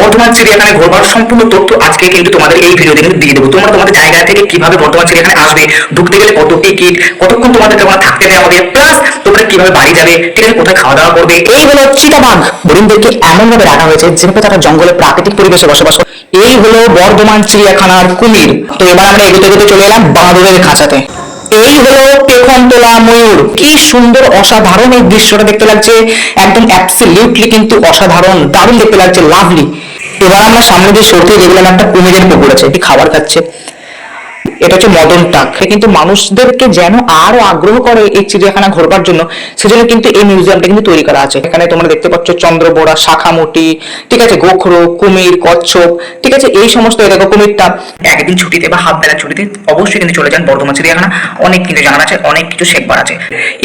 বর্ধমান চিড়িয়াখানায় ঘোরবার সম্পূর্ণ তথ্য আজকে কিন্তু তোমাদের এই ভিডিওতে কিন্তু দিয়ে দেবো। তোমরা তোমাদের জায়গা থেকে কীভাবে বর্ধমান চিড়িয়াখানায় আসবে, ঢুকতে গেলে কত টিকিট কতক্ষণ তোমাদের ওখানে থাকতে দেওয়া হবে প্লাস তোমরা কীভাবে বাড়ি যাবে ঠিক আছে কোথায় খাওয়া দাওয়া করবে, এই হলো চিতাবাঘ হরিণদেরকে এমন ভাবে রাখা হয়েছে যেভাবে তারা জঙ্গলের প্রাকৃতিক পরিবেশে বসবাস এই হলো বর্ধমান চিড়িয়াখানার কুমির। তো এবার আমরা এগোতে এগোতে চলে এলাম বাঁদরের খাঁচাতে। এই হলো পেখনতোলা ময়ূর। কি সুন্দর অসাধারণ এই দৃশ্যটা দেখতে লাগছে। একদম অ্যাবসলিউটলি কিন্তু অসাধারণ, দারুণ দেখতে লাগছে লাভলি এবার আমরা সামনে দিয়ে সরতে দেখলাম একটা কুমিরের পুকুর আছে এটি খাবার খাচ্ছে। এটা হচ্ছে মদন টাক কিন্তু মানুষদেরকে যেন আরও আগ্রহ করে এই চিড়িয়াখানা ঘোরবার জন্য, সেজন্য কিন্তু এই মিউজিয়ামটা কিন্তু তৈরি করা আছে। এখানে তোমরা দেখতে পাচ্ছ চন্দ্রবোড়া, শাখামুটি, ঠিক আছে, গোখরো, কুমির, কচ্ছপ, ঠিক আছে, এই সমস্ত দেখো কুমিরটা। একদিন ছুটিতে বা হাফ বেলা ছুটিতে অবশ্যই কিন্তু চলে যান বর্ধমান চিড়িয়াখানা। অনেক কিছু জানার আছে, অনেক কিছু শেখবার আছে।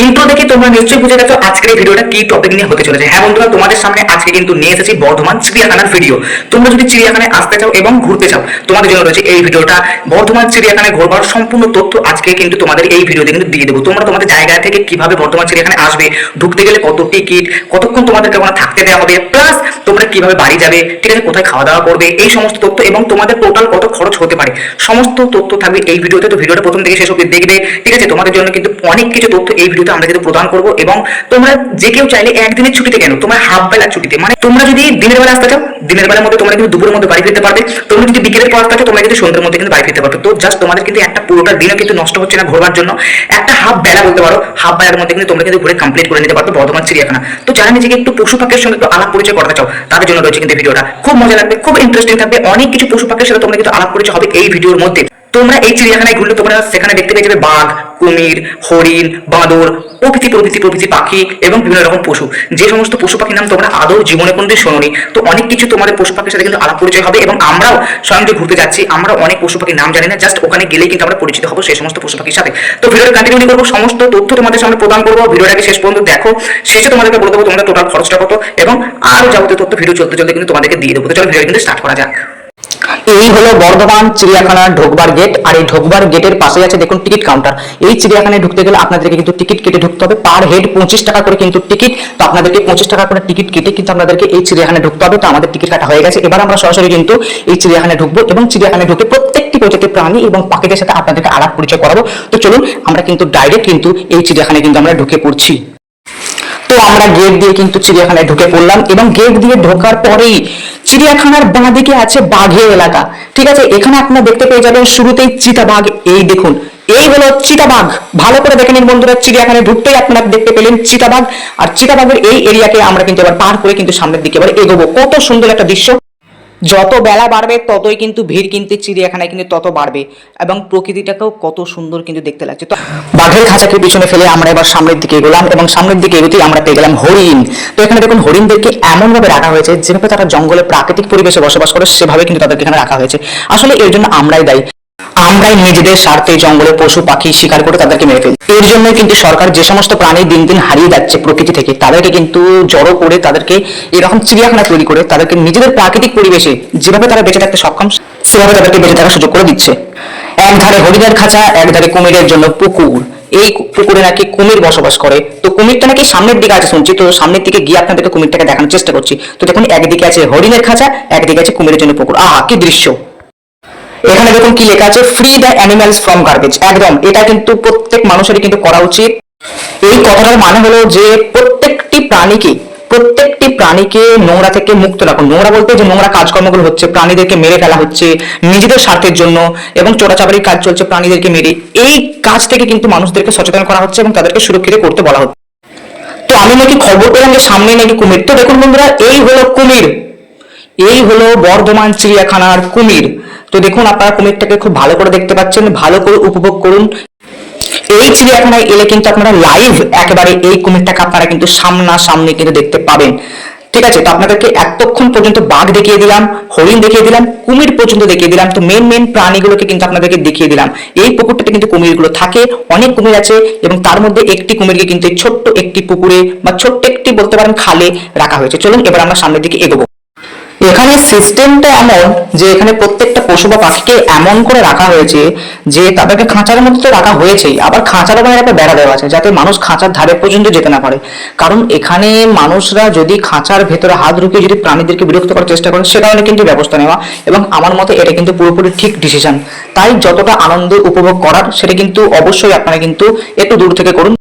ইন্ট্রো দেখে তোমরা নিশ্চয়ই বুঝে গেছো আজকের এই ভিডিওটা কি টপিক নিয়ে হতে চলেছে। হ্যাঁ বন্ধুরা, তোমাদের সামনে আজকে কিন্তু নিয়ে এসেছি বর্ধমান চিড়িয়াখানার ভিডিও তোমরা যদি চিড়িয়াখানায় আসতে চাও এবং ঘুরতে চাও, তোমাদের জন্য রয়েছে এই ভিডিওটা। বর্ধমান চিড়িয়াখানায় ঘোরবার সম্পূর্ণ তথ্য আজকে কিন্তু তোমাদের এই ভিডিওতে কিন্তু দিয়ে দেবো। তোমরা তোমাদের জায়গা থেকে কীভাবে বর্ধমান চিড়িয়াখানায় আসবে, ঢুকতে গেলে কত টিকিট কতক্ষণ তোমাদেরকে ওখানে থাকতে দেওয়া হবে প্লাস তোমরা কীভাবে বাড়ি যাবে, ঠিক আছে, কোথায় খাওয়া দাওয়া করবে, এই সমস্ত তথ্য এবং তোমাদের টোটাল কত খরচ হতে পারে, সমস্ত তথ্য থাকবে এই ভিডিওতে তো। ভিডিওটা প্রথম থেকে শেষ অব্দি দেখবে, ঠিক আছে, তোমাদের জন্য কিন্তু অনেক কিছু তথ্য এই ভিডিওতে আমরা কিন্তু প্রদান করব এবং তোমরা যে কেউ চাইলে একদিনের ছুটিতে কেন, তোমার হাফ বেলার ছুটিতে মানে তোমরা যদি দিনের বেলা আসতে চাও, দিনের বেলার মধ্যে তোমরা কিন্তু দুপুরের মধ্যে বাড়ি ফিরতে পারবে, তোমরা যদি বিকেলের পর আসতে চাও, তোমরা কিন্তু সন্ধ্যের মধ্যে কিন্তু বাড়ি ফিরতে পারবে। তো জাস্ট তোমাদের কিন্তু একটা পুরোটা দিনও কিন্তু নষ্ট হচ্ছে না ঘোরবার জন্য। একটা হাফ বেলা বলতে পারো, হাফ বেলার মধ্যে কিন্তু তোমরা কিন্তু ঘুরে কমপ্লিট করে নিতে পারবে বর্ধমান চিড়িয়াখানা। তো যারা নিজেকে একটু পশু পাখির সঙ্গে একটু আলাপ পরিচয় করতে চাও, তাদের জন্য রয়েছে কিন্তু ভিডিওটা। খুব মজা লাগবে, খুব ইন্টারেস্টিং থাকবে, অনেক কিছু পশু পাখির সাথে তোমরা কিন্তু আলাপ পরিচয় হবে এই ভিডিওর মধ্যে। তোমরা এই চিড়িয়াখানায় ঘুরলে তোমরা সেখানে দেখতে পেয়ে যাবে বাঘ, কুমির, হরিণ, বাঁদর, প্রভৃতি প্রভৃতি প্রভৃতি পাখি এবং বিভিন্ন রকম পশু। যে সমস্ত পশু পাখির নাম তোমরা আদৌ জীবনে কোনদিন শোনোনি। তো অনেক কিছু তোমাদের পশু পাখির সাথে কিন্তু আলাপ পরিচয় হবে এবং আমরাও স্বয়ং যে ঘুরতে যাচ্ছি আমরা অনেক পশু পাখির নাম জানি না জাস্ট ওখানে গেলেই কিন্তু আমরা পরিচিত হব সেই সমস্ত পশু পাখির সাথে। তো ভিডিওটা কন্টিনিউ করব, সমস্ত তথ্য তোমাদের সামনে প্রদান করব। ভিডিওটাকে শেষ পর্যন্ত দেখো। শেষে তোমাদেরকে বলে দেবো তোমাদের টোটাল খরচটা কত এবং আরও যাবতীয় তথ্য ভিডিও চলতে চলতে কিন্তু তোমাদেরকে দিয়ে দেবো। তো চলো ভিডিও কিন্তু স্টার্ট করা যাক। এই হলো বর্ধমান চিড়িয়াখানার ঢোকবার গেট আর এই ঢোকবার গেটের পাশে আছে দেখুন টিকিট কাউন্টার এই চিড়িয়াখানায় ঢুকতে গেলে আপনাদেরকে কিন্তু টিকিট কেটে ঢুকতে হবে। পার হেড পঁচিশ টাকা করে কিন্তু টিকিট তো আপনাদেরকে পঁচিশ টাকা করে টিকিট কেটে কিন্তু আপনাদেরকে এই চিড়িয়াখানায় ঢুকতে হবে। তো আমাদের টিকিট কাটা হয়ে গেছে। এবার আমরা সরাসরি কিন্তু এই চিড়িয়াখানায় ঢুকবো এবং চিড়িয়াখানায় ঢুকে প্রত্যেকটি প্রজাতির প্রাণী এবং পাখিদের সাথে আপনাদেরকে আলাপ পরিচয় করাবো। তো চলুন আমরা কিন্তু ডাইরেক্ট কিন্তু এই চিড়িয়াখানায় কিন্তু আমরা ঢুকে পড়ছি। তো আমরা গেট দিয়ে কিন্তু চিড়িয়াখানায় ঢুকে পড়লাম এবং গেট দিয়ে ঢোকার পরেই চিড়িয়াখানার বাঁ দিকে আছে বাঘের এলাকা। ঠিক আছে, এখানে আপনারা দেখতে পেয়ে যাবেন শুরুতেই চিতাবাঘ, এই দেখুন, এই হলো চিতাবাঘ। ভালো করে দেখেন বন্ধুরা চিড়িয়াখানায় ঢুকতেই আপনারা দেখতে পেলেন চিতাবাঘ। আর চিতাবাঘের এই এরিয়াকে আমরা কিন্তু এবার পার করে কিন্তু সামনের দিকে এবার এগোবো। কত সুন্দর একটা দৃশ্য। যত বেলা বাড়বে, ততই কিন্তু ভিড় কিনতে চিড়িয়াখানায় কিন্তু তত বাড়বে এবং প্রকৃতিটাকেও কত সুন্দর কিন্তু দেখতে লাগছে। তো বাঘের খাঁচাকে পিছনে ফেলে আমরা এবার সামনের দিকে এগোলাম এবং সামনের দিকে এগোতেই আমরা পেয়ে গেলাম হরিণ। তো এখানে দেখুন, হরিণদেরকে এমনভাবে রাখা হয়েছে যেভাবে তারা জঙ্গলে প্রাকৃতিক পরিবেশে বসবাস করে, সেভাবে কিন্তু তাদেরকে এখানে রাখা হয়েছে। আসলে এর জন্য আমরাই দায়ী। আমরাই নিজেদের স্বার্থে জঙ্গলে পশু, পাখি শিকার করে তাদেরকে মেরে ফেলি। এর জন্য কিন্তু সরকার যে সমস্ত প্রাণী দিন দিন হারিয়ে যাচ্ছে প্রকৃতি থেকে, তাদেরকে কিন্তু জড়ো করে তাদেরকে এরকম চিড়িয়াখানা তৈরি করে তাদেরকে নিজেদের প্রাকৃতিক পরিবেশে যেভাবে তারা বেঁচে থাকতে সক্ষম, সেভাবে তাদেরকে বেঁচে থাকার সুযোগ করে দিচ্ছে। এক ধারে হরিণের খাঁচা এক ধারে কুমিরের জন্য পুকুর। এই পুকুরে নাকি কুমির বসবাস করে। তো কুমিরটা নাকি সামনের দিকে আছে শুনছি, তো সামনের দিকে গিয়ে আপনাদেরকে কুমিরটাকে দেখানোর চেষ্টা করছি। তো দেখুন, একদিকে আছে হরিণের খাঁচা, একদিকে আছে কুমিরের জন্য পুকুর। আহা, কি দৃশ্য! এখানে দেখুন কি লেখা আছে free the animals from garbage একদম, এটা কিন্তু প্রত্যেক মানুষেরই কিন্তু করা উচিত। এই কথাটার মানে হলো যে প্রত্যেকটি প্রাণীকে প্রত্যেকটি প্রাণীকে নোংরা থেকে মুক্ত রাখুন। নোংরা বলতে যে নোংরা কাজকর্মগুলো হচ্ছে, প্রাণীদেরকে মেরে ফেলা হচ্ছে, নিজেদের স্বার্থের জন্য এবং চোরাচাবারির কাজ চলছে প্রাণীদেরকে মেরে। এই কাজ থেকে কিন্তু মানুষদেরকে সচেতন করা হচ্ছে এবং তাদেরকে সুরক্ষিত করতে বলা হচ্ছে। তো আমি নাকি খবর পেলাম যে সামনে নাকি কুমির। তো দেখুন বন্ধুরা, এই হলো কুমির। এই হলো বর্ধমান চিড়িয়াখানার কুমির। তো দেখুন, আপনারা কুমিরটাকে খুব ভালো করে দেখতে পাচ্ছেন, ভালো করে উপভোগ করুন। এই চিড়িয়াখানায় এলে কিন্তু আপনারা লাইভ একেবারে এই কুমিরটাকে আপনারা কিন্তু সামনা সামনে কিন্তু দেখতে পাবেন। ঠিক আছে, তো আপনাদেরকে এতক্ষণ পর্যন্ত বাঘ দেখিয়ে দিলাম, হরিণ দেখিয়ে দিলাম, কুমির পর্যন্ত দেখিয়ে দিলাম, তো মেন মেন প্রাণীগুলোকে কিন্তু আপনাদেরকে দেখিয়ে দিলাম। এই পুকুরটাতে কিন্তু কুমিরগুলো থাকে, অনেক কুমির আছে এবং তার মধ্যে একটি কুমিরকে কিন্তু ছোট্ট একটি পুকুরে বা ছোট্ট একটি বলতে পারেন খালে রাখা হয়েছে। চলুন, এবার আমরা সামনের দিকে এগোবো। এখানে সিস্টেমটা এমন যে এখানে প্রত্যেকটা পশু বা পাখিকে এমন করে রাখা হয়েছে যে তাদেরকে খাঁচার মধ্যে তো রাখা হয়েছেই। আবার খাঁচার বাইরে একটা বেড়া দেওয়া আছে যাতে মানুষ খাঁচার ধারে পর্যন্ত যেতে না পারে। কারণ এখানে মানুষরা যদি খাঁচার ভেতরে হাত ঢুকিয়ে যদি প্রাণীদেরকে বিরক্ত করার চেষ্টা করে সেটা হলে কিন্তু ব্যবস্থা নেওয়া এবং আমার মতে এটা কিন্তু পুরোপুরি ঠিক ডিসিশন তাই যতটা আনন্দ উপভোগ করার, সেটা কিন্তু অবশ্যই আপনারা কিন্তু একটু দূর থেকে করুন।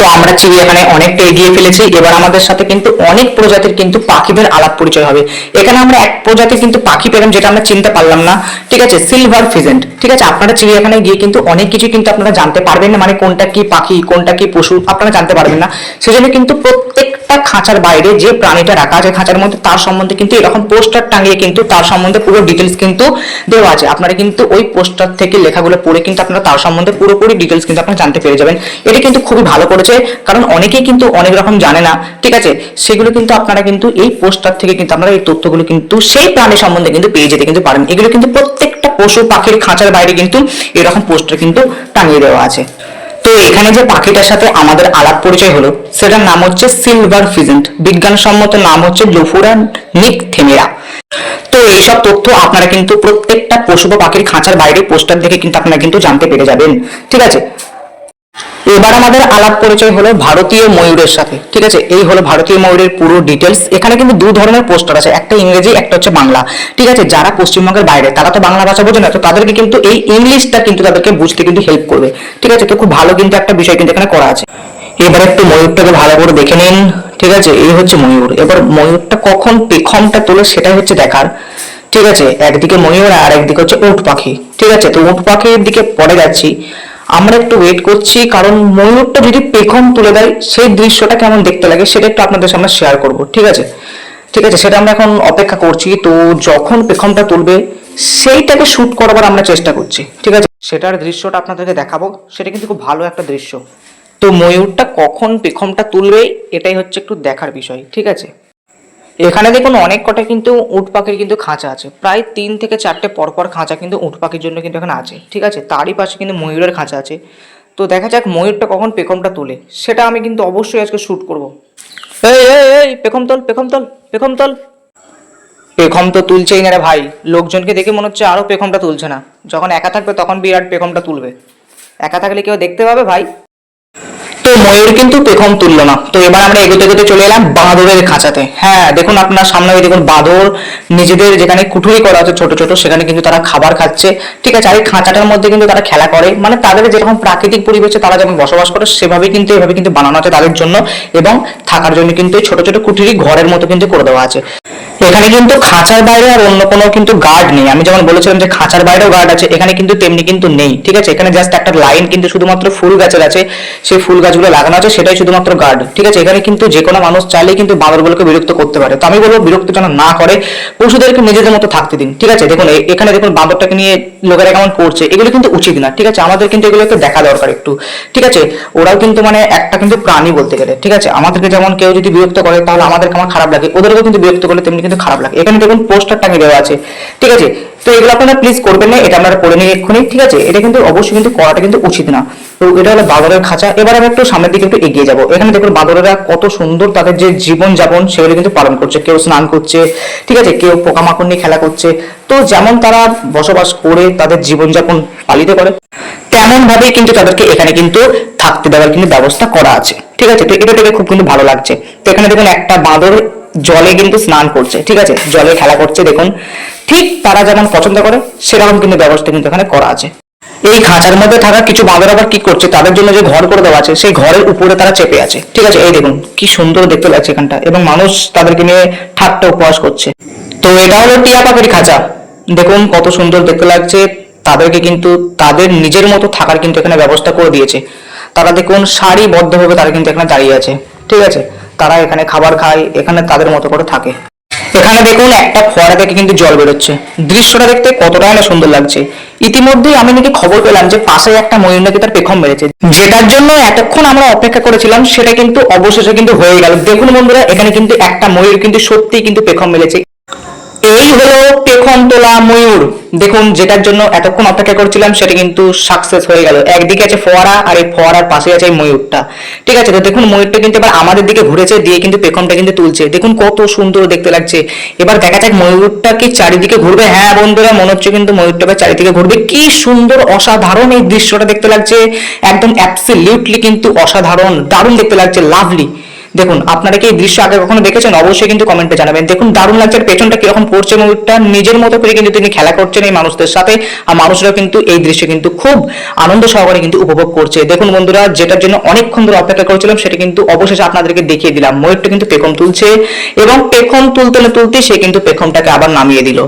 তো আমরা চিড়িয়াখানায় অনেকটা এগিয়ে ফেলেছি। এবার আমাদের সাথে কিন্তু অনেক প্রজাতির কিন্তু পাখিদের আলাপ পরিচয় হবে। এখানে আমরা এক প্রজাতির কিন্তু পাখি পেলাম যেটা আমরা চিনতে পারলাম না। ঠিক আছে? সিলভার ফিজেন্ট ঠিক আছে? আপনারা চিড়িয়াখানায় গিয়ে কিন্তু অনেক কিছু কিন্তু আপনারা জানতে পারবেন না। মানে কোনটা কি পাখি, কোনটা কি পশু, আপনারা জানতে পারবেন না। সেজন্য কিন্তু প্রত্যেকটা খাঁচার বাইরে যে প্রাণীটা রাখা আছে খাঁচার মধ্যে, তার সম্বন্ধে কিন্তু এরকম পোস্টার টাঙিয়ে কিন্তু তার সম্বন্ধে পুরো ডিটেলস কিন্তু দেওয়া আছে। আপনারা কিন্তু ওই পোস্টার থেকে লেখাগুলো পড়ে কিন্তু আপনারা তার সম্বন্ধে পুরোপুরি ডিটেলস কিন্তু আপনারা জানতে পেরে যাবেন। এটা কিন্তু খুবই ভালো করেছে, কারণ অনেকেই কিন্তু অনেক রকম জানে না, ঠিক আছে? সেগুলো কিন্তু আপনারা কিন্তু এই পোস্টার থেকে কিন্তু আপনারা এই তথ্যগুলো কিন্তু সেই প্রাণী সম্বন্ধে কিন্তু পেয়ে যেতে কিন্তু পারেন এগুলো কিন্তু প্রত্যেকটা পশু পাখির খাঁচার বাইরে কিন্তু এরকম পোস্টার কিন্তু টাঙিয়ে দেওয়া আছে। তো এখানে যে পাখিটার সাথে আমাদের আলাপ পরিচয় হলো, সেটার নাম হচ্ছে সিলভার ফিজেন্ট। বিজ্ঞানসম্মত নাম হচ্ছে লোফুরা নিক থেমেরা। তো এইসব তথ্য আপনারা কিন্তু প্রত্যেকটা পশু বা পাখির খাঁচার বাইরে পোস্টার দেখে কিন্তু আপনারা কিন্তু জানতে পেরে যাবেন। ঠিক আছে? এবার আমাদের আলাপ পরিচয় হলো ভারতীয় ময়ূরের সাথে, ঠিক আছে? এই হলো ভারতীয় ময়ূরের পুরো ডিটেলস এখানে কিন্তু দু ধরনের পোস্টার আছে, একটা ইংরেজি, একটা হচ্ছে বাংলা, ঠিক আছে? যারা পশ্চিমবঙ্গের বাইরে, তারা তো বাংলা ভাষা বোঝে না, তো তাদেরকে কিন্তু এই ইংলিশটা কিন্তু তাদেরকে বুঝতে কিন্তু হেল্প করবে, ঠিক আছে? তো খুব ভালো কিন্তু একটা বিষয় কিন্তু এখানে করা আছে। এবার একটু ময়ূরটাকে ভালো করে দেখে নিন, ঠিক আছে? এই হচ্ছে ময়ূর। এবার ময়ূরটা কখন পেখমটা তোলে সেটাই হচ্ছে দেখার, ঠিক আছে? একদিকে ময়ূর আর একদিকে হচ্ছে উট পাখি, ঠিক আছে? তো উট পাখির দিকে পরে যাচ্ছি। আমরা একটু ওয়েট করছি, কারণ ময়ূরটা যদি পেখম তুলে দেয়, সেই দৃশ্যটা কেমন দেখতে লাগে সেটা একটু আপনাদের সামনে শেয়ার করব, ঠিক আছে? ঠিক আছে, সেটা আমরা এখন অপেক্ষা করছি, তো যখন পেখমটা তুলবে, সেইটাকে শুট করবার আমরা চেষ্টা করছি, ঠিক আছে? সেটার দৃশ্যটা আপনাদেরকে দেখাবো, সেটা কিন্তু খুব ভালো একটা দৃশ্য। তো ময়ূরটা কখন পেখমটা তুলবে, এটাই হচ্ছে একটু দেখার বিষয়, ঠিক আছে? এখানে দেখুন অনেক কটা কিন্তু উট পাখির কিন্তু খাঁচা আছে। প্রায় তিন থেকে চারটে পরপর খাঁচা কিন্তু উট পাখির জন্য কিন্তু এখানে আছে, ঠিক আছে? তারই পাশে কিন্তু ময়ূরের খাঁচা আছে। তো দেখা যাক ময়ূরটা কখন পেখমটা তোলে। সেটা আমি কিন্তু অবশ্যই আজকে শ্যুট করব। পেখম তল পেখম তল পেখম তল। পেখম তো তুলছেই না রে ভাই। লোকজনকে দেখে মনে হচ্ছে আরও পেখমটা তুলছে না। যখন একা থাকবে তখন বিরাট পেখমটা তুলবে। একা থাকলে কেউ দেখতে পাবে ভাই? তো ময়ূর কিন্তু পেখম তুললো না। তো এবার আমরা এগোতে এগোতে চলে এলাম বাঁদরের খাঁচাতে। হ্যাঁ দেখুন আপনার সামনে ওই দেখুন বাঁদর নিজেদের যেখানে কুঠুরি করা আছে ছোট ছোট, সেখানে কিন্তু তারা খাবার খাচ্ছে। ঠিক আছে, আর এই খাঁচাটার মধ্যে কিন্তু তারা খেলা করে। মানে তাদের যেরকম প্রাকৃতিক পরিবেশে তারা যেমন বসবাস করে সেভাবে কিন্তু এভাবে কিন্তু বানানো আছে তাদের জন্য এবং থাকার জন্য কিন্তু এই ছোট ছোট কুঠুরি ঘরের মতো কিন্তু করে দেওয়া আছে। এখানে কিন্তু খাঁচার বাইরে আর অন্য কোনো কিন্তু গার্ড নেই। আমি যেমন বলেছিলাম যে খাঁচার বাইরেও গার্ড আছে, এখানে কিন্তু তেমনি কিন্তু নেই। ঠিক আছে, এখানে জাস্ট একটা লাইন কিন্তু শুধুমাত্র ফুল গাছের আছে। সেই ফুল গাছগুলো লাগানো আছে সেটাই শুধুমাত্র গার্ড ঠিক আছে? এখানে কিন্তু যে কোনো মানুষ চাইলেই কিন্তু বাঁদরগুলোকে বিরক্ত করতে পারে। তো আমি বলব বিরক্ত যেন না করে, পশুদেরকে নিজেদের মতো থাকতে দিন, ঠিক আছে? দেখুন এখানে দেখুন বাঁদরটাকে নিয়ে লোকেরা কেমন করছে, এগুলো কিন্তু উচিত না, ঠিক আছে? আমাদের কিন্তু এগুলোকে দেখা দরকার একটু, ঠিক আছে? ওরাও কিন্তু মানে একটা কিন্তু প্রাণী বলতে গেলে, ঠিক আছে? আমাদেরকে যেমন কেউ যদি বিরক্ত করে, তাহলে আমাদের কেমন খারাপ লাগে, ওদেরকেও কিন্তু বিরক্ত করলে তেমনি কিন্তু খারাপ লাগে। এখানে দেখুন পোস্টার টাঙিয়ে দেওয়া আছে, ঠিক আছে? তো এগুলো আপনারা প্লিজ করবেন না, এটা আমরা করে নিই এক্ষুনি, ঠিক আছে? এটা কিন্তু অবশ্যই কিন্তু করাটা কিন্তু উচিত না। তো এটা হলো বাঁদরের খাঁচা। এবার আমি একটু সামনের দিকে একটু এগিয়ে যাব। এখানে দেখুন বাঁদরেরা কত সুন্দর তাদের যে জীবন যাপন সেগুলো কিন্তু পালন করছে। কেউ স্নান করছে, ঠিক আছে? কেউ পোকামাকড় নিয়ে খেলা করছে। তো যেমন তারা বসবাস করে, তাদের জীবনযাপন পালিত করে তেমন ভাবেই কিন্তু তাদেরকে এখানে কিন্তু থাকতে দেওয়ার কিন্তু ব্যবস্থা করা আছে। ঠিক আছে? তো এটা দেখে খুব কিন্তু ভালো লাগছে। তো এখানে দেখুন একটা বাঁদর জলে কিন্তু স্নান করছে, ঠিক আছে? জলে খেলা করছে, দেখুন। ঠিক তারা যেমন পছন্দ করে, সেরকম কিন্তু ব্যবস্থা কিন্তু এখানে করা আছে। এই খাঁচার মধ্যে থাকা কিছু বাঁদর আবার কি করছে? তাদের জন্য যে ঘর করে দেওয়া আছে, সেই ঘরের উপরে তারা চেপে আছে। ঠিক আছে? এই দেখুন, কি সুন্দর দেখতে লাগছে এখানটা। এবং মানুষ তাদেরকে নিয়ে ঠাট্টা উপহাস করছে। তো এটা হলো টিয়া পাখির খাঁচা। দেখুন, কত সুন্দর দেখতে লাগছে। তাদেরকে কিন্তু, তাদের নিজের মতো থাকার কিন্তু এখানে ব্যবস্থা করে দিয়েছে। তারা দেখুন, সারিবদ্ধভাবে তারা কিন্তু এখানে দাঁড়িয়ে আছে। ঠিক আছে? তারা এখানে খাবার খায়, এখানে তাদের মতো করে থাকে। এখানে দেখুন, একটা ফোয়ারা থেকে কিন্তু জল বেরোচ্ছে। দৃশ্যটা দেখতে কতটাই না সুন্দর লাগছে। ইতিমধ্যেই আমি নাকি খবর পেলাম যে পাশে একটা ময়ূর নাকি তার পেখম মেরেছে। যেটার জন্য এতক্ষণ আমরা অপেক্ষা করেছিলাম, সেটা কিন্তু অবশেষে কিন্তু হয়ে গেল। দেখুন বন্ধুরা, এখানে কিন্তু একটা ময়ূর কিন্তু সত্যিই কিন্তু পেখম মেরেছে। এই হলো পেখম পেখম তোলা ময়ূর। দেখুন, যেটার জন্য এতক্ষণ অপেক্ষা করছিলাম, সেটা কিন্তু সাকসেস হয়ে গেল। একদিকে আছে ফোয়ারা, আর এই ফোয়ারার পাশে আছে এই ময়ূরটা। ঠিক আছে, তো দেখুন, ময়ূরটা কিন্তু এবার আমাদের দিকে ঘুরেছে, দিয়ে কিন্তু পেখমটা কিন্তু তুলছে। দেখুন, কত সুন্দর দেখতে লাগছে। এবার দেখা যাক, ময়ূরটা কি চারিদিকে ঘুরবে? হ্যাঁ বন্ধুরা, মনে হচ্ছে কিন্তু ময়ূরটা এবার চারিদিকে ঘুরবে। কি সুন্দর, অসাধারণ এই দৃশ্যটা দেখতে লাগছে। একদম অ্যাবসলিউটলি কিন্তু অসাধারণ, দারুণ দেখতে লাগছে লাভলি দেখুন, আপনারা কি এই দৃশ্য আগে কখনো দেখেছেন? অবশ্যই কিন্তু কমেন্টে জানাবেন। দেখুন, দারুণ লাগছে পেছনটা কীরকম পড়ছে ময়ূরটা নিজের মতো করে কিন্তু তিনি খেলা করছেন এই মানুষদের সাথে। আর মানুষরা কিন্তু এই দৃশ্য কিন্তু খুব আনন্দ সহকারে কিন্তু উপভোগ করছে। দেখুন বন্ধুরা, যেটার জন্য অনেকক্ষণ ধরে অপেক্ষা করেছিলাম, সেটা কিন্তু অবশেষে আপনাদেরকে দেখিয়ে দিলাম। ময়ূরটা কিন্তু পেখম তুলছে এবং পেখম তুলতে না তুলতে সে কিন্তু পেখমটাকে আবার নামিয়ে দিল।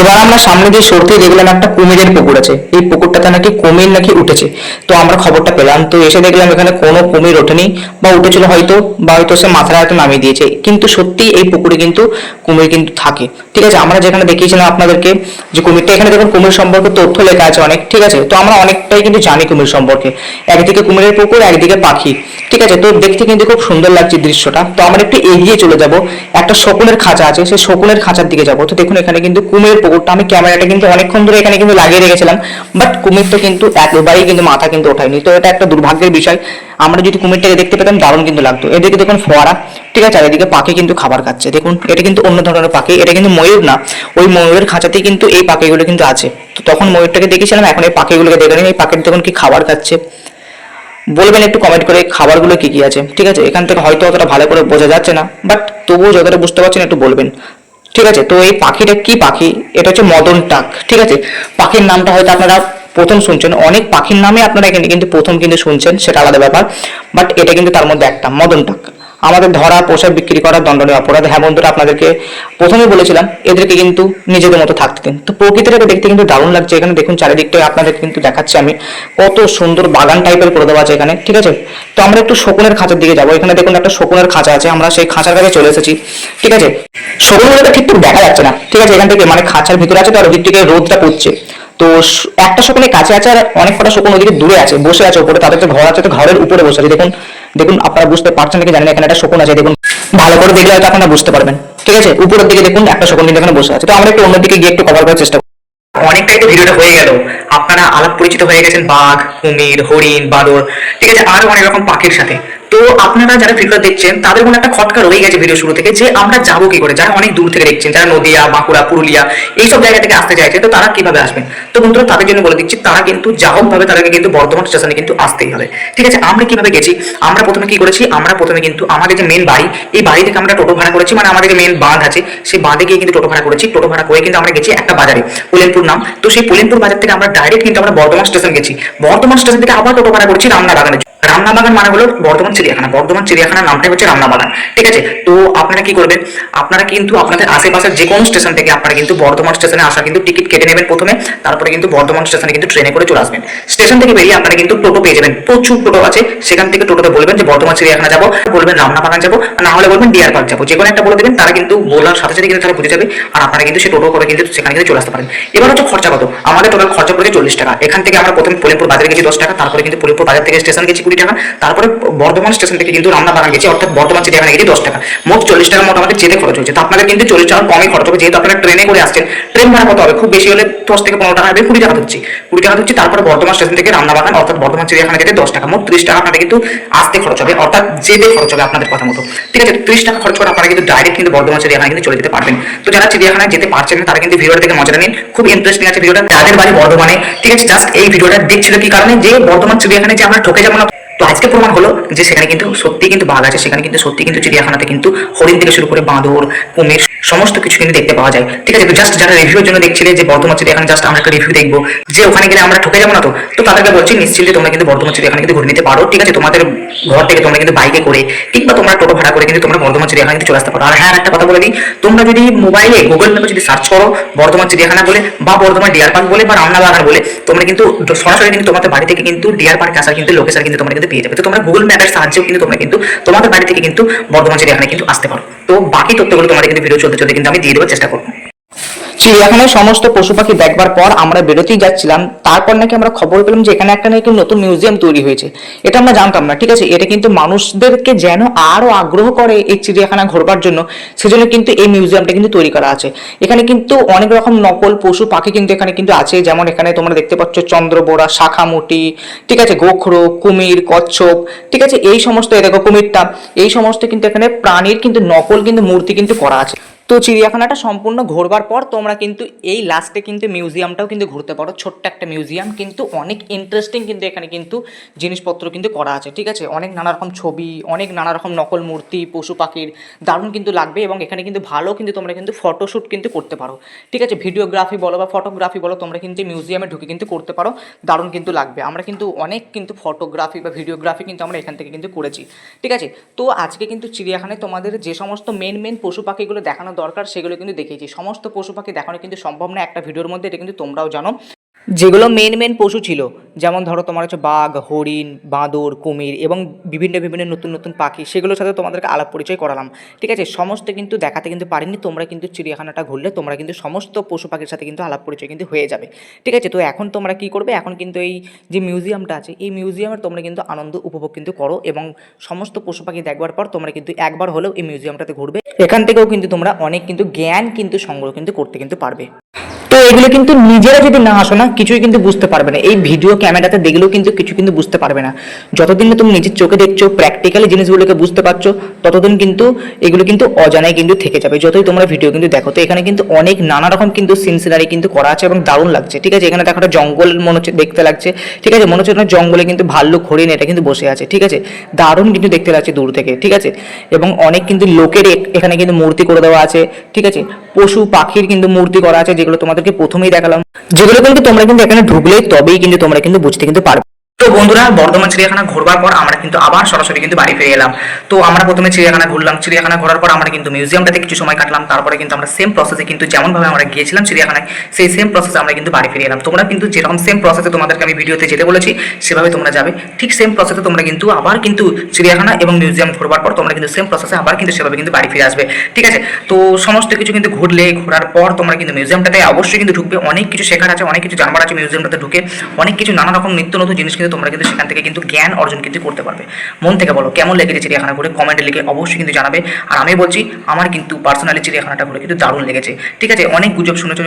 এবার আমরা সামনে দিয়ে সরতেই দেখলাম একটা কুমিরের পুকুর আছে, এই পুকুরটাতে নাকি কুমির নাকি উঠেছে। তো আমরা খবরটা পেলাম, তো এসে দেখলাম এখানে কোনো কুমির ওঠেনি বা উঠেছিল হয়তো, বা হয়তো সে মাথায় হয়তো নামিয়ে দিয়েছে। কিন্তু সত্যি এই পুকুরে কিন্তু কুমির কিন্তু থাকে। ঠিক আছে, আমরা যেখানে দেখিয়েছিলাম আপনাদেরকে যে কুমিরটা, এখানে দেখুন কুমির সম্পর্কে তথ্য লেখা আছে অনেক, ঠিক আছে? তো আমরা অনেকটাই কিন্তু জানি কুমির সম্পর্কে। একদিকে কুমিরের পুকুর, একদিকে পাখি, ঠিক আছে? তো দেখতে কিন্তু খুব সুন্দর লাগছে দৃশ্যটা। তো আমরা একটু এগিয়ে চলে যাব। একটা শকুনের খাঁচা আছে, সেই শকুনের খাঁচার দিকে যাব। তো দেখুন এখানে কিন্তু কুমিরের পুকুরটা আমি ক্যামেরাটা কিন্তু অনেকক্ষণ ধরে এখানে কিন্তু লাগিয়ে রেখেছিলাম বাট কুমির তো কিন্তু একেবারেই কিন্তু মাথা কিন্তু ওঠায়নি। তো এটা একটা দুর্ভাগ্যের বিষয়। আমরা যদি কুমিরটাকে দেখতে পেতাম, দারুণ কিন্তু লাগতো। এদিকে দেখুন ফোয়ারা, ঠিক আছে? আর এদিকে পাখি কিন্তু খাবার খাচ্ছে। দেখুন, এটা কিন্তু অন্য ধরনের পাখি, এটা কিন্তু ময়ূর না। ওই ময়ূরের খাঁচাতেই কিন্তু এই পাখিগুলো কিন্তু আছে। তো তখন ময়ূরটাকে দেখেছিলাম এখন এই পাখিগুলোকে দেখে নিন, এই পাখির দেখুন কি খাবার খাচ্ছে। বলবেন একটু কমেন্ট করে খাবারগুলো কি কি আছে, ঠিক আছে? এখান থেকে হয়তো অতটা ভালো করে বোঝা যাচ্ছে না বাট তবুও যতটা বুঝতে পারছেন একটু বলবেন। ঠিক আছে, তো এই পাখিটা কি পাখি? এটা হচ্ছে মদন টাক, ঠিক আছে? পাখির নামটা হয়তো আপনারা প্রথম শুনছেন, অনেক পাখির নামে আপনারা এখানে কিন্তু প্রথম কিন্তু শুনছেন, সেটা আলাদা ব্যাপার বাট এটা কিন্তু তার মধ্যে একটা, মদন টাক। আমাদের ধরা পোশাক বিক্রি করা, দণ্ডনীয় অপরাধ হ্যাঁ বন্ধুরা, আপনাদেরকে প্রথমে বলেছিলাম, এদেরকে কিন্তু নিজেদের মতো থাকতে দিন। তো প্রকৃতিটাকে দেখতে কিন্তু দারুণ লাগছে এখানে। দেখুন, চারিদিকটাই আপনাদের কিন্তু দেখাচ্ছি আমি। কত সুন্দর বাগান টাইপের করে দেওয়া আছে এখানে, ঠিক আছে? তো আমরা একটু শকুনের খাঁচার দিকে যাব। এখানে দেখুন, একটা শকুনের খাঁচা আছে, আমরা সেই খাঁচার কাছে চলে এসেছি, ঠিক আছে? শকুনগুলোকে ঠিকঠাক দেখা যাচ্ছে না, ঠিক আছে? এখান থেকে মানে খাঁচার ভিতরে আছে তো, আর ওদিক থেকে রোদটা পড়ছে। তো একটা শকুনের কাছে আছে আর অনেক কটা শকুন ওদিকে দূরে আছে, বসে আছে উপরে তাদের তো ঘর আছে তো ঘরের উপরে বসে আছে। দেখুন দেখুন, আপনারা বুঝতে পারছেন নাকি জানেন এখানে একটা শকুন আছে, দেখুন। ভালো করে দেখলে হয়তো আপনারা বুঝতে পারবেন। ঠিক আছে? উপরের দিকে দেখুন, একটা শকুন কিন্তু এখানে বসে আছে। তো আমরা একটু অন্যদিকে গিয়ে একটু কভার করার চেষ্টা অনেকটাই তো ভিডিওটা হয়ে গেল। আপনারা আলাপ পরিচিত হয়ে গেছেন বাঘ, কুমির, হরিণ বাদর ঠিক আছে? আরও অনেক রকম পাখির সাথে। তো আপনারা যারা ভিডিও দেখছেন, তাদের মনে একটা খটকা রয়ে গেছে ভিডিও শুরু থেকে যে আমরা যাব কি করে? যারা অনেক দূর থেকে দেখছেন, যারা নদিয়া, বাঁকুড়া, পুরুলিয়া, এইসব জায়গা থেকে আসতে চাইছে, তো তারা কীভাবে আসবেন? তো বন্ধুরা, তাদের জন্য বলে দিচ্ছি, তারা কিন্তু যা হোক ভাবে তাদেরকে কিন্তু বর্ধমান স্টেশনে কিন্তু আসতেই হবে। ঠিক আছে, আমরা কীভাবে গেছি? আমরা প্রথমে কি করেছি? আমরা প্রথমে কিন্তু আমাদের যে মেন বাড়ি, এই বাড়ি থেকে আমরা টোটো ভাড়া করেছি। মানে আমাদের যে মেন বাঁধ আছে, সেই বাঁধে গিয়ে কিন্তু টোটো ভাড়া করেছি। টোটো ভাড়া করে কিন্তু আমরা গেছি একটা বাজারে, পুলেনপুর নাম। তো সেই পুলেনপুর বাজার থেকে আমরা ডাইরেক্ট কিন্তু আমরা বর্ধমান স্টেশন গেছি। বর্ধমান স্টেশন থেকে আবার টোটো ভাড়া করেছি রামনাবাগানের রামনা বাগান মানে হলো বর্ধমান চিড়িয়াখানা, বর্ধমান চিড়িয়াখানার নামটাই হচ্ছে রামনাবাগান ঠিক আছে? তো আপনারা কি করবেন? আপনারা কিন্তু আপনাদের আশেপাশের যে কোনো স্টেশন থেকে আপনারা কিন্তু বর্ধমান স্টেশনে আসা কিন্তু টিকিট কেটে নেবেন প্রথমে, তারপরে কিন্তু বর্ধমান স্টেশনে কিন্তু ট্রেনে করে চলে আসবেন। স্টেশন থেকে বেরিয়ে আপনারা কিন্তু টোটো পেয়ে যাবেন। প্রচুর টোটো আছে। সেখান থেকে টোটোতে বলবেন যে, বর্ধমান চিড়িয়াখানা যাব। বলবেন রামনাবাগান যাব। না হলে বলবেন, ডিয়ার পার্ক যাব। যে কোনো একটা বলে দেবেন, তারা কিন্তু বলার সাথে সাথে কিন্তু তারা বুঝে যাবে। আর আপনারা কিন্তু সেই টোটো করে কিন্তু সেখানে কিন্তু চলে আসতে পারেন। এবার হচ্ছে খরচা কত? আমাদের টোটাল খরচা পড়েছে চল্লিশ টাকা। এখান থেকে আমরা প্রথমে পলিমপুর বাজারে গেছি দশ টাকা, তারপরে কিন্তু পলিমপুর বাজার থেকে স্টেশন গেছি কুড়ি টাকা, তারপরে বর্ধমান স্টেশন থেকে কিন্তু রান্নাবাগান গেছি, অর্থাৎ বর্ধমান চিড়িয়াখানা গেছি দশ টাকা। মোট চল্লিশ টাকা মতো আমাদের যেতে খরচ হয়েছে। তো আপনাদের কিন্তু চল্লিশ টাকা কমই খরচ হবে, যেহেতু আপনারা ট্রেনে করে আসছেন। ট্রেন ভাড়া কত হবে? খুব বেশি হলে দশ থেকে পনেরো টাকা হবে, কুড়ি টাকা হচ্ছে কুড়ি টাকা হচ্ছে তারপরে বর্ধমান স্টেশন থেকে রান্না রান্নাবাগান অর্থাৎ বর্ধমান চিড়িয়াখানা যেতে দশ টাকা। মোট ত্রিশ টাকা আপনাদের কিন্তু আসতে খরচ হবে, অর্থাৎ যেতে খরচ হবে আপনাদের কথা মতো। ঠিক আছে, ত্রিশ টাকা খরচ করে আপনারা কিন্তু ডাইরেক্ট কিন্তু বর্ধমান চিড়িয়াখানা কিন্তু চলে যেতে পারবেন। তো যারা চিড়িয়াখানায় যেতে পারছেন না, তারা কিন্তু ভিডিওটা থেকে মজা নিন খুব ইন্টারেস্টিং আছে ভিডিওটা, যাদের বাড়ি বর্ধমানে। ঠিক আছে জাস্ট এই ভিডিওটা দেখছিল কি কারণে? যে বর্ধমান চিড়িয়াখানায় যে আমরা ঠকে যাব না তো আজকে প্রমাণ হলো যে সেখানে কিন্তু সত্যি কিন্তু বাঘ আছে, সেখানে কিন্তু সত্যি কিন্তু চিড়িয়াখানাতে কিন্তু হরিণ থেকে শুরু করে বাঁদর, কুমির সমস্ত কিছু কিন্তু দেখতে পাওয়া যায়। ঠিক আছে তো জাস্ট যারা রিভিউর জন্য দেখছিলে যে বর্ধমান চিড়িয়াখানা জাস্ট আমরা একটা রিভিউ দেখব। যে ওখানে গেলে আমরা ঠকে যাব না তো? তো তাদেরকে বলছি নিশ্চিন্তে তোমরা কিন্তু বর্ধমান চিড়িয়াখানা কিন্তু ঘুরে নিতে পারো। ঠিক আছে, তোমাদের ঘর থেকে তোমরা কিন্তু বাইকে করে কিংবা তোমরা টোটো ভাড়া করে কিন্তু তোমরা বর্ধমান চিড়িয়াখানা কিন্তু চলে আসতে পারো। আর হ্যাঁ একটা কথা বলে দিই, তোমরা যদি মোবাইলে গুগল ম্যাপে যদি সার্চ করো বর্ধমান চিড়িয়াখানা বলে বা বর্ধমান ডিয়ার পার্ক বলে বা রামনাবাগান বলে, তোমরা কিন্তু সরাসরি কিন্তু তোমাদের বাড়ি থেকে কিন্তু ডিয়ার পার্ক আসার কিন্তু লোকেশন কিন্তু তোমরা কিন্তু পেয়ে যাবে। তো তোমরা গুগল ম্যাপের সাহায্যেও কিন্তু তোমরা কিন্তু তোমাদের বাড়ি থেকে কিন্তু বর্ধমান চিড়িয়াখানা কিন্তু আসতে পারো। তো বাকি তথ্যগুলো তোমাদের কিন্তু ভিডিও চলতে চলতে কিন্তু আমি দিয়ে দেওয়ার চেষ্টা করব। চিড়িয়াখানায় সমস্ত পশু পাখি দেখবার পর আমরা বেরোতেই যাচ্ছিলাম। তারপর নাকি আমরা খবর পেলাম যে এখানে একটা নাকি নতুন মিউজিয়াম তৈরি হয়েছে। এটা আমরা জানতাম না, ঠিক আছে? এটা কিন্তু মানুষদেরকে যেন আরও আগ্রহ করে এই চিড়িয়াখানা ঘোরবার জন্য, সেজন্য কিন্তু এই মিউজিয়ামটা কিন্তু তৈরি করা আছে। এখানে কিন্তু অনেক রকম নকল পশু পাখি কিন্তু এখানে কিন্তু আছে। যেমন এখানে তোমরা দেখতে পাচ্ছ চন্দ্রবোড়া, শাখামুটি, ঠিক আছে? গোখরো, কুমির, কচ্ছপ, ঠিক আছে? এই সমস্ত দেখো কুমিরটা, এই সমস্ত কিন্তু এখানে প্রাণীর কিন্তু নকল কিন্তু মূর্তি কিন্তু করা আছে। তো চিড়িয়াখানাটা সম্পূর্ণ ঘোরবার পর তোমরা কিন্তু এই লাস্টে কিন্তু মিউজিয়ামটাও কিন্তু ঘুরতে পারো। ছোট্ট একটা মিউজিয়াম কিন্তু অনেক ইন্টারেস্টিং কিন্তু এখানে কিন্তু জিনিসপত্র কিন্তু করা আছে, ঠিক আছে? অনেক নানা রকম ছবি, অনেক নানা রকম নকল মূর্তি, পশু পাখির, দারুণ কিন্তু লাগবে এবং এখানে কিন্তু ভালো কিন্তু তোমরা কিন্তু ফটোশ্যুট কিন্তু করতে পারো, ঠিক আছে? ভিডিওগ্রাফি বলো বা ফটোগ্রাফি বলো, তোমরা কিন্তু মিউজিয়ামে ঢুকে কিন্তু করতে পারো, দারুণ কিন্তু লাগবে। আমরা কিন্তু অনেক কিন্তু ফটোগ্রাফি বা ভিডিওগ্রাফি কিন্তু আমরা এখান থেকে কিন্তু করেছি, ঠিক আছে? তো আজকে কিন্তু চিড়িয়াখানায় তোমাদের যে সমস্ত মেন মেন পশু পাখিগুলো দেখানো দরকার, সেগুলো কিন্তু দেখিয়েছি সমস্ত পশু পাখি দেখানো কিন্তু সম্ভব না, একটা ভিডিওর মধ্যে, এটা কিন্তু তোমরাও জানো। যেগুলো মেন মেন পশু ছিল, যেমন ধরো তোমার হচ্ছে বাঘ, হরিণ, বাঁদর, কুমির এবং বিভিন্ন বিভিন্ন নতুন নতুন পাখি, সেগুলোর সাথে তোমাদেরকে আলাপ পরিচয় করালাম। ঠিক আছে? সমস্ত কিন্তু দেখাতে কিন্তু পারিনি, তোমরা কিন্তু চিড়িয়াখানাটা ঘুরলে তোমরা কিন্তু সমস্ত পশু পাখির সাথে কিন্তু আলাপ পরিচয় কিন্তু হয়ে যাবে। ঠিক আছে? তো এখন তোমরা কি করবে? এখন কিন্তু এই যে মিউজিয়ামটা আছে, এই মিউজিয়ামের তোমরা কিন্তু আনন্দ উপভোগ কিন্তু করো এবং সমস্ত পশু পাখি দেখবার পর তোমরা কিন্তু একবার হলেও এই মিউজিয়ামটাতে ঘুরবে। এখান থেকেও কিন্তু তোমরা অনেক কিন্তু জ্ঞান কিন্তু সংগ্রহ কিন্তু করতে কিন্তু পারবে। তো এগুলো কিন্তু নিজেরা যদি না আসো না, কিছুই কিন্তু বুঝতে পারবে না। এই ভিডিও ক্যামেরাতে দেখলেও কিন্তু কিছু কিন্তু বুঝতে পারবে না। যতদিন না তুমি নিজের চোখে দেখছ প্র্যাকটিক্যালি জিনিসগুলোকে বুঝতে পারছ, ততদিন কিন্তু এগুলো কিন্তু অজানায় কিন্তু থেকে যাবে, যতই তোমরা ভিডিও কিন্তু দেখো। তো এখানে কিন্তু অনেক নানা রকম কিন্তু সিনসিনারি কিন্তু করা আছে এবং দারুণ লাগছে, ঠিক আছে? এখানে দেখো একটা জঙ্গল মনে হচ্ছে দেখতে লাগছে, ঠিক আছে? মনে হচ্ছে না জঙ্গলে কিন্তু ভাল্লুক হরিণ এটা কিন্তু বসে আছে, ঠিক আছে? দারুণ কিন্তু দেখতে লাগছে দূর থেকে, ঠিক আছে? এবং অনেক কিন্তু লোকের এখানে কিন্তু মূর্তি করে দেওয়া আছে, ঠিক আছে? পশু পাখির কিন্তু মূর্তি করা আছে যেগুলো তোমাদেরকে প্রথমেই দেখালাম। যেগুলো কিন্তু তোমরা কিন্তু এখানে ঢুকলে তবেই কিন্তু তোমরা কিন্তু বুঝতে কিন্তু পারবে। তো বন্ধুরা, বর্ধমান চিড়িয়াখানা ঘোরবার পর আমরা কিন্তু আবার সরাসরি কিন্তু বাড়ি ফিরে এলাম। তো আমরা প্রথমে চিড়িয়াখানা ঘুরলাম। চিড়িয়াখানা ঘোরার পর আমরা কিন্তু মিউজিয়ামটাতে কিছু সময় কাটলাম। তারপরে কিন্তু আমরা সেম প্রসেসে কিন্তু যেমনভাবে আমরা গিয়েছিলাম চিড়িয়াখানায়, সেই সেম প্রসেসে আমরা কিন্তু বাড়ি ফিরে এলাম। তোমরা কিন্তু যেরকম সেম প্রসেসে তোমাদেরকে আমি ভিডিওতে যেতে বলেছি, সেভাবে তোমরা যাবে। ঠিক সেম প্রসেসে তোমরা কিন্তু আবার কিন্তু চিড়িয়াখানা এবং মিউজিয়াম ঘোরবার পর তোমরা কিন্তু সেম প্রসেসে আবার কিন্তু সেভাবে কিন্তু বাড়ি ফিরে আসবে। ঠিক আছে? তো সমস্ত কিছু কিন্তু ঘুরলে, ঘোরার পর তোমরা কিন্তু মিউজিয়ামটাতে অবশ্যই কিন্তু ঢুকবে। অনেক কিছু শেখার আছে, অনেক কিছু জানবার আছে মিউজিয়ামটাতে ঢুকে। অনেক কিছু নানা রকম নিত্য নতুন জিনিস কিন্তু তোমরা কিন্তু সেখান থেকে কিন্তু জ্ঞান অর্জন কিন্তু করতে পারবে। মন থেকে বলো, কেমন লেগেছে চিড়িয়াখানা ঘুরে? কমেন্টে লিখে অবশ্যই কিন্তু জানাবে। আর আমি বলছি, আমার কিন্তু পার্সোনালি চিড়িয়াখানাটা ঘুরে কিন্তু দারুণ লেগেছে। ঠিক আছে, অনেক গুজব শুনেছো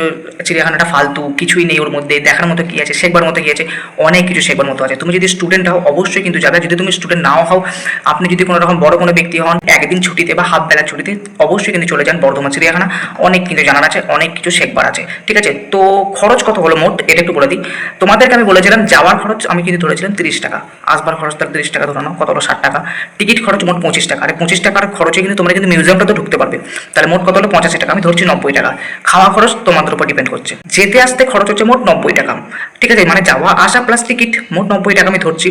চিড়িয়াখানাটা ফালতু, কিছুই নেই ওর মধ্যে, দেখার মতো কি আছে, শেখবার মতো কি আছে, অনেক কিছু শেখবার মতো আছে। তুমি যদি স্টুডেন্ট হও, অবশ্যই কিন্তু যাবে। যদি তুমি স্টুডেন্ট নাও হও, আপনি যদি কোনো রকম বড় কোনো ব্যক্তি হন, একদিন ছুটিতে বা হাফ বেলা ছুটিতে, অবশ্যই কিন্তু চলে যান বর্ধমান চিড়িয়াখানা। অনেক কিন্তু জানার আছে, অনেক কিছু শেখবার আছে। ঠিক আছে, তো খরচ কত হলো মোট? এটা একটু বলে দিই। তোমাদেরকে আমি বলেছিলাম, যাওয়ার খরচ আমি কিন্তু ধরেছিলাম তিরিশ টাকা। আসবার খরচ তার তিরিশ টাকা ধরে নাও, কত হলো ষাট টাকা? টিকিট খরচ মোট পঁচিশ টাকা। আর পঁচিশ টাকার খরচে কিন্তু তোমরা কিন্তু মিউজিয়ামটাতে ঢুকতে পারবে। তাহলে মোট কত হলো? পঁচাশি টাকা। আমি ধরছি নব্বই টাকা। খাওয়া খরচ তোমাদের উপর ডিপেন্ড করছে। যেতে আসতে খরচ হচ্ছে মোট নব্বই টাকা। ঠিক আছে? মানে যাওয়া আসা প্লাস টিকিট মোট নব্বই টাকা আমি ধরছি।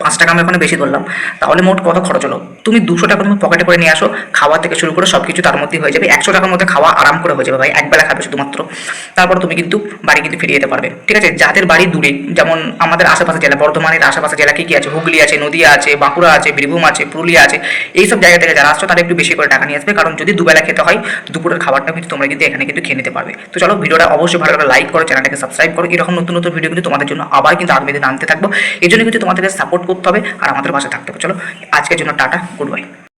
পাঁচ টাকা আমি ওখানে বেশি ধরলাম। তাহলে মোট কত খরচ হলো? তুমি দুশো টাকা তুমি পকেটে করে নিয়ে আসো, খাওয়া থেকে শুরু করে সব কিছু তার মধ্যেই হয়ে যাবে। একশো টাকার মধ্যে খাওয়া আরাম করে হয়ে যাবে ভাই, একবেলা খাবে শুধুমাত্র। তারপর তুমি কিন্তু বাড়ি কিন্তু ফিরে যেতে পারবে। ঠিক আছে, যাদের বাড়ি দূরে, যেমন আমাদের আশেপাশে জেলা, বর্ধমানের আশেপাশে জেলা কি কি আছে? হুগলি আছে, নদিয়া আছে, বাঁকুড়া আছে, বীরভূম আছে, পুরুলিয়া আছে, এইসব জায়গা থেকে যারা আসছো, তারা একটু বেশি করে টাকা নিয়ে আসবে। কারণ যদি দুবেলা খেতে হয়, দুপুরের খাবারটা কিন্তু তোমরা কিন্তু এখানে কিন্তু খেয়ে নিতে পারবে। তো চলো, ভিডিওটা অবশ্যই ভালো করে লাইক করো চ্যানেলটাকে সাবস্ক্রাইব করো। এরকম নতুন নতুন ভিডিও কিন্তু তোমাদের জন্য আবার কিন্তু আগামী দিন আনতে থাকব। এই জন্য কিন্তু তোমাদেরকে সাপোর্ট করতে হবে আর আমাদের পাশে থাকতে হবে। চলো, আজকের জন্য টাটা। Good bye